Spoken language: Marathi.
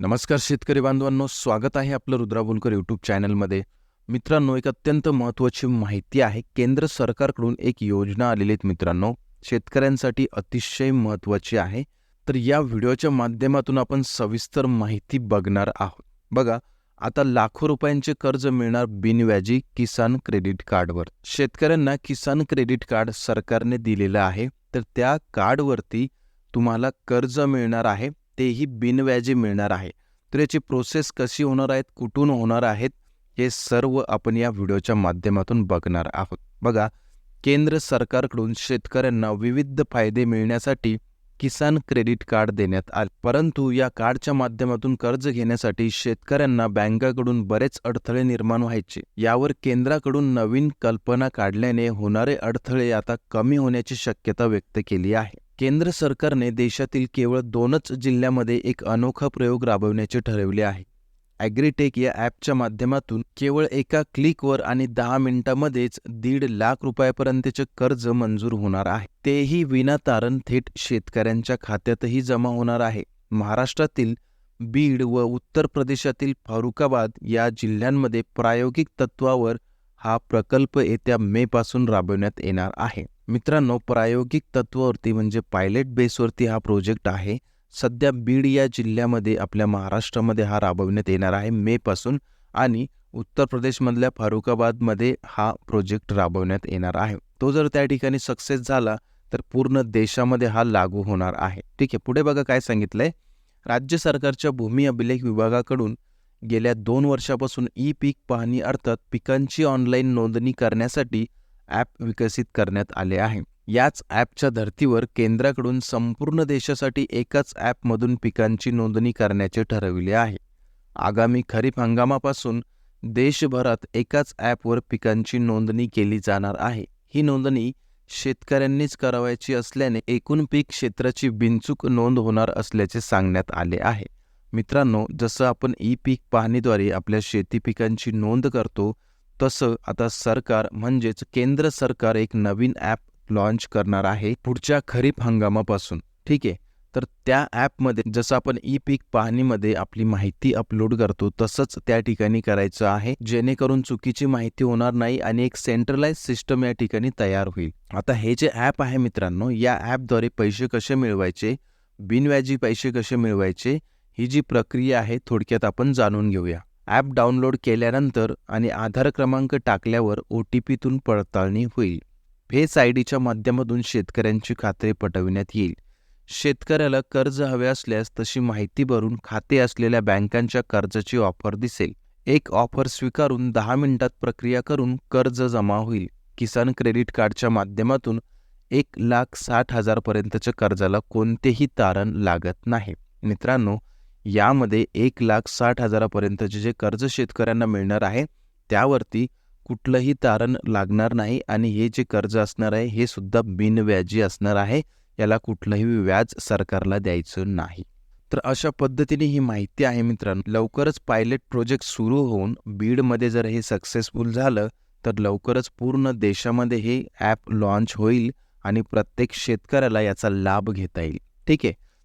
नमस्कार शेतकरी बांधवांनो स्वागत आहे आपलं रुद्रा बोलकर यूट्यूब चॅनलमध्ये मित्रांनो एक अत्यंत महत्त्वाची माहिती आहे केंद्र सरकारकडून एक योजना आलेली आहेत मित्रांनो. शेतकऱ्यांसाठी अतिशय महत्त्वाची आहे. तर या व्हिडिओच्या माध्यमातून आपण सविस्तर माहिती बघणार आहोत. बघा आता लाखो रुपयांचे कर्ज मिळणार बिनव्याजी किसान क्रेडिट कार्डवर. शेतकऱ्यांना किसान क्रेडिट कार्ड सरकारने दिलेलं आहे. तर त्या कार्डवरती तुम्हाला कर्ज मिळणार आहे. तेही बिनव्याजी मिळणार आहे. तर याची प्रोसेस कशी होणार आहेत कुठून होणार आहेत हे सर्व आपण या व्हिडिओच्या माध्यमातून बघणार आहोत. बघा केंद्र सरकारकडून शेतकऱ्यांना विविध फायदे मिळण्यासाठी किसान क्रेडिट कार्ड देण्यात आले. परंतु या कार्डच्या माध्यमातून कर्ज घेण्यासाठी शेतकऱ्यांना बँकाकडून बरेच अडथळे निर्माण व्हायचे. यावर केंद्राकडून नवीन कल्पना काढल्याने होणारे अडथळे आता कमी होण्याची शक्यता व्यक्त केली आहे. केंद्र सरकारने देशातील केवळ दोनच जिल्ह्यामध्ये एक अनोखा प्रयोग राबवण्याचे ठरवले आहे. ॲग्रीटेक या ॲपच्या माध्यमातून केवळ एका क्लिकवर आणि दहा मिनिटांमध्येच दीड लाख रुपयापर्यंतचे कर्ज मंजूर होणार आहे. तेही विनातारण थेट शेतकऱ्यांच्या खात्यातही जमा होणार आहे. महाराष्ट्रातील बीड व उत्तर प्रदेशातील फारुखाबाद या जिल्ह्यांमध्ये प्रायोगिक तत्वावर हा प्रकल्प येत्या मे पासून राबवण्यात येणार आहे. मित्रांनो प्रायोगिक तत्वावरती म्हणजे पायलट बेसवरती हा प्रोजेक्ट आहे. सध्या बीड या जिल्ह्यामध्ये आपल्या महाराष्ट्रामध्ये हा राबवण्यात येणार आहे मे पासून. आणि उत्तर प्रदेशमधल्या फारुखाबादमध्ये हा प्रोजेक्ट राबवण्यात येणार आहे. तो जर त्या ठिकाणी सक्सेस झाला तर पूर्ण देशामध्ये हा लागू होणार आहे. ठीक आहे पुढे बघा काय सांगितलंय. राज्य सरकारच्या भूमी अभिलेख विभागाकडून गेल्या दोन वर्षापासून ई पीक पाहणी अर्थात पिकांची ऑनलाईन नोंदणी करण्यासाठी ॲप विकसित करण्यात आले आहे. याच ॲपच्या धर्तीवर केंद्राकडून संपूर्ण देशासाठी एकाच ॲपमधून पिकांची नोंदणी करण्याचे ठरविले आहे. आगामी खरीप हंगामापासून देशभरात एकाच ॲपवर पिकांची नोंदणी केली जाणार आहे. ही नोंदणी शेतकऱ्यांनीच करावायची असल्याने एकूण पीक क्षेत्राची बिनचूक नोंद होणार असल्याचे सांगण्यात आले आहे. मित्रांनो जसं आपण ई पीक पाहणीद्वारे आपल्या शेती पिकांची नोंद करतो तसं आता सरकार म्हणजेच केंद्र सरकार एक नवीन ॲप लॉन्च करणार आहे पुढच्या खरीप हंगामापासून. ठीक आहे? तर त्या ॲपमध्ये जसं आपण ई पीक पाहणीमध्ये आपली माहिती अपलोड करतो तसंच त्या ठिकाणी करायचं आहे जेणेकरून चुकीची माहिती होणार नाही आणि एक सेंट्रलाइज सिस्टम या ठिकाणी तयार होईल. आता हे जे ॲप आहे मित्रांनो या ॲपद्वारे पैसे कसे मिळवायचे बिनव्याजी पैसे कसे मिळवायचे ही जी प्रक्रिया आहे थोडक्यात आपण जाणून घेऊया. ॲप डाउनलोड केल्यानंतर आणि आधार क्रमांक टाकल्यावर ओ टी पीतून पडताळणी होईल. फेस आय डीच्या माध्यमातून शेतकऱ्यांची खात्री पटविण्यात येईल. शेतकऱ्याला कर्ज हवे असल्यास तशी माहिती भरून खाते असलेल्या बँकांच्या कर्जाची ऑफर दिसेल. एक ऑफर स्वीकारून दहा मिनिटात प्रक्रिया करून कर्ज जमा होईल. किसान क्रेडिट कार्डच्या माध्यमातून एक लाख साठ हजारपर्यंतच्या कर्जाला कोणतेही तारण लागत नाही. मित्रांनो यामध्ये एक लाख साठ हजारापर्यंतचे जे कर्ज शेतकऱ्यांना मिळणार आहे त्यावरती कुठलंही तारण लागणार नाही आणि हे जे कर्ज असणार आहे हे सुद्धा बिनव्याजी असणार आहे याला कुठलंही व्याज सरकारला द्यायचं नाही. तर अशा पद्धतीने ही माहिती आहे मित्रांनो. लवकरच पायलट प्रोजेक्ट सुरू होऊन बीडमध्ये जर हे सक्सेसफुल झालं तर लवकरच पूर्ण देशामध्ये हे ॲप लॉन्च होईल आणि प्रत्येक शेतकऱ्याला याचा लाभ घेता येईल. ठीक आहे?